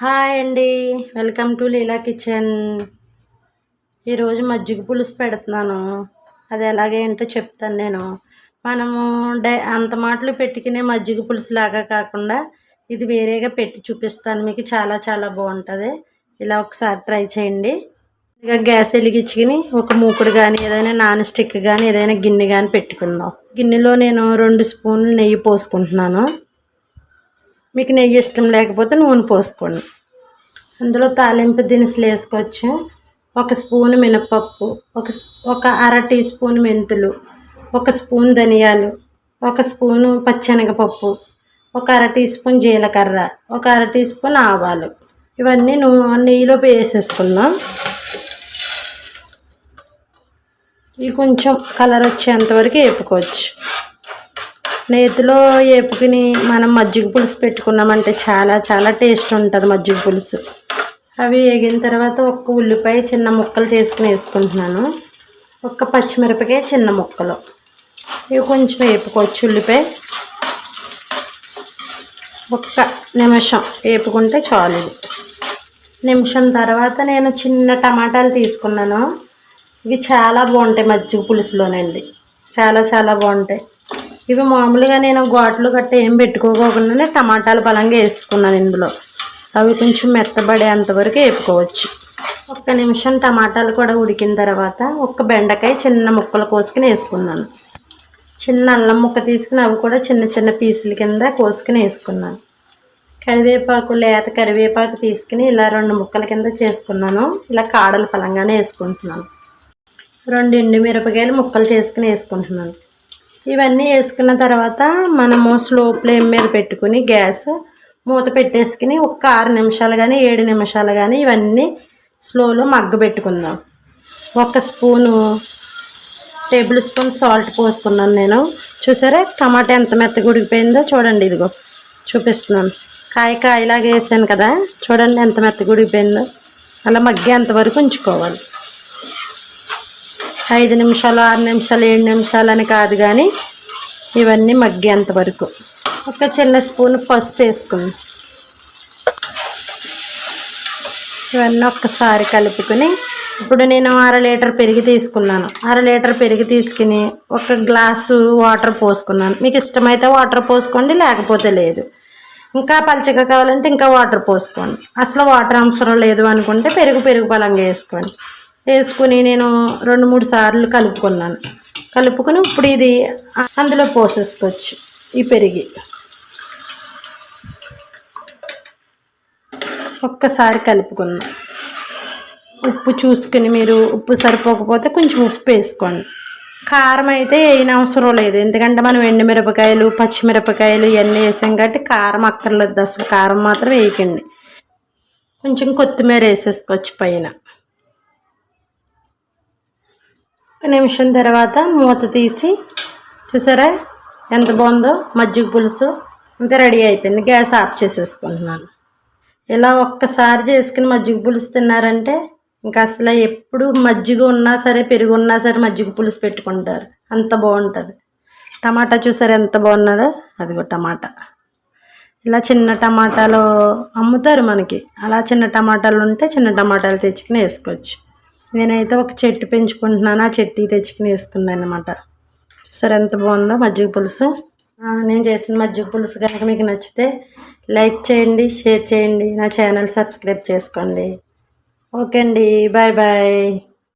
Hi అండి. Welcome to Leela kitchen. ఈరోజు మజ్జిగ పులుసు పెడుతున్నాను. అది ఎలాగేంటో చెప్తాను నేను. మనము డై అంత మాటలు పెట్టుకునే మజ్జిగ పులుసు లాగా కాకుండా ఇది వేరేగా పెట్టి చూపిస్తాను. మీకు చాలా చాలా బాగుంటుంది. ఇలా ఒకసారి ట్రై చేయండి. ఇక గ్యాస్ వెలిగించుకుని ఒక మూకుడు కానీ ఏదైనా నాన్ స్టిక్ కానీ ఏదైనా గిన్నె కానీ పెట్టుకుందాం. గిన్నెలో నేను రెండు స్పూన్లు నెయ్యి పోసుకుంటున్నాను. మీకు నెయ్యి ఇష్టం లేకపోతే నూనె పోసుకోండి. అందులో తాలింపు దినుసులు వేసుకోవచ్చు. ఒక స్పూన్ మినపప్పు ఒక ఒక అర టీ స్పూన్ మెంతులు ఒక స్పూన్ ధనియాలు ఒక స్పూను పచ్చెనగపప్పు ఒక అర టీ స్పూన్ జీలకర్ర ఒక అర టీ స్పూన్ ఆవాలు. ఇవన్నీ నూ నెయ్యిలో వేసేసుకుందాం. ఇవి కొంచెం కలర్ వచ్చేంతవరకు వేపుకోవచ్చు. నేతిలో వేపుకుని మనం మజ్జిగ పులుసు పెట్టుకున్నామంటే చాలా చాలా టేస్ట్ ఉంటుంది మజ్జిగ పులుసు. అవి వేగిన తర్వాత ఒక్క ఉల్లిపాయ చిన్న ముక్కలు చేసుకుని వేసుకుంటున్నాను. ఒక్క పచ్చిమిరపకాయ చిన్న ముక్కలు. ఇవి కొంచెం వేపుకోవచ్చు ఉల్లిపాయ. ఒక్క నిమిషం వేపుకుంటే చాలు ఇది. నిమిషం తర్వాత నేను చిన్న టమాటాలు తీసుకున్నాను. ఇవి చాలా బాగుంటాయి మజ్జిగ పులుసులోనండి. చాలా చాలా బాగుంటాయి. ఇవి మామూలుగా నేను ఘాట్లు గట్ట ఏం పెట్టుకోకుండానే టమాటాలు బలంగా వేసుకున్నాను ఇందులో. అవి కొంచెం మెత్తబడేంతవరకు వేపుకోవచ్చు. ఒక్క నిమిషం టమాటాలు కూడా ఉడికిన తర్వాత ఒక్క బెండకాయ చిన్న ముక్కలు కోసుకుని వేసుకున్నాను. చిన్న అల్లం ముక్క తీసుకుని అవి కూడా చిన్న చిన్న పీసుల కింద కోసుకుని వేసుకున్నాను. కరివేపాకు లేత కరివేపాకు తీసుకుని ఇలా రెండు ముక్కల కింద చేసుకున్నాను. ఇలా కాడలు పలంగానే వేసుకుంటున్నాను. రెండు ఎండు మిరపకాయలు ముక్కలు చేసుకుని వేసుకుంటున్నాను. ఇవన్నీ వేసుకున్న తర్వాత మనము స్లో ఫ్లేమ్ మీద పెట్టుకుని గ్యాస్ మూత పెట్టేసుకుని ఒక ఆరు నిమిషాలు కానీ ఏడు నిమిషాలు కానీ ఇవన్నీ స్లోలో మగ్గ పెట్టుకుందాం. ఒక స్పూను టేబుల్ స్పూన్ సాల్ట్ పోసుకున్నాను నేను. చూసారా టమాటా ఎంత మెత్తగా ఉడికిపోయిందో చూడండి ఇదిగో చూపిస్తున్నాను. కాయ కాయలాగా వేసాను కదా చూడండి ఎంత మెత్తగా ఉడికిపోయిందో. అలా మగ్గే వరకు ఉంచుకోవాలి. ఐదు నిమిషాలు ఆరు నిమిషాలు ఏడు నిమిషాలు అని కాదు కానీ ఇవన్నీ మగ్గేంత వరకు. ఒక చిన్న స్పూన్ పసుపు వేసుకుని ఇవన్నీ ఒక్కసారి కలుపుకొని ఇప్పుడు నేను అర లీటర్ పెరిగి తీసుకున్నాను. అర లీటర్ పెరిగి తీసుకుని ఒక గ్లాసు వాటర్ పోసుకున్నాను. మీకు ఇష్టమైతే వాటర్ పోసుకోండి లేకపోతే లేదు. ఇంకా పలచగా కావాలంటే ఇంకా వాటర్ పోసుకోండి. అసలు వాటర్ అవసరం లేదు అనుకుంటే పెరుగు పెరుగు పలంగా వేసుకోండి. వేసుకుని నేను రెండు మూడు సార్లు కలుపుకున్నాను. కలుపుకొని ఇప్పుడు ఇది అందులో పోసేసుకోవచ్చు. ఈ పెరిగి. ఒక్కసారి కలుపుకుందాం. ఉప్పు చూసుకుని మీరు ఉప్పు సరిపోకపోతే కొంచెం ఉప్పు వేసుకోండి. కారం అయితే వేయని అవసరం లేదు. ఎందుకంటే మనం ఎండుమిరపకాయలు పచ్చిమిరపకాయలు ఇవన్నీ వేసాం కాబట్టి కారం అక్కర్లేదు. అసలు కారం మాత్రం వేయకండి. కొంచెం కొత్తిమీర వేసేసుకోవచ్చు పైన. ఒక నిమిషం తర్వాత మూత తీసి చూసారా? ఎంత బాగుందో? మజ్జిగ పులుసు. అంతే రెడీ అయిపోయింది. గ్యాస్ ఆఫ్ చేసేసుకుంటున్నాను. ఇలా ఒక్కసారి చేసుకుని మజ్జిగ పులుసు తిన్నారంటే ఇంకా అసలు ఎప్పుడు మజ్జిగ ఉన్నా సరే పెరుగు ఉన్నా సరే మజ్జిగ పులుసు పెట్టుకుంటారు. అంత బాగుంటుంది. టమాటా చూసారు ఎంత బాగున్నదో? అదిగో టమాటా. ఇలా చిన్న టమాటాలు అమ్ముతారు మనకి. అలా చిన్న టమాటాలు ఉంటే చిన్న టమాటాలు తెచ్చుకుని వేసుకోవచ్చు. నేనైతే ఒక చెట్టు పెంచుకుంటున్నాను. ఆ చెట్టు తెచ్చుకుని వేసుకున్నాను అనమాట సరే ఎంత బాగుందో మజ్జిగ పులుసు. నేను చేసిన మజ్జిగ పులుసు కనుక మీకు నచ్చితే లైక్ చేయండి షేర్ చేయండి. నా ఛానల్ సబ్స్క్రైబ్ చేసుకోండి. ఓకే అండి. Bye bye.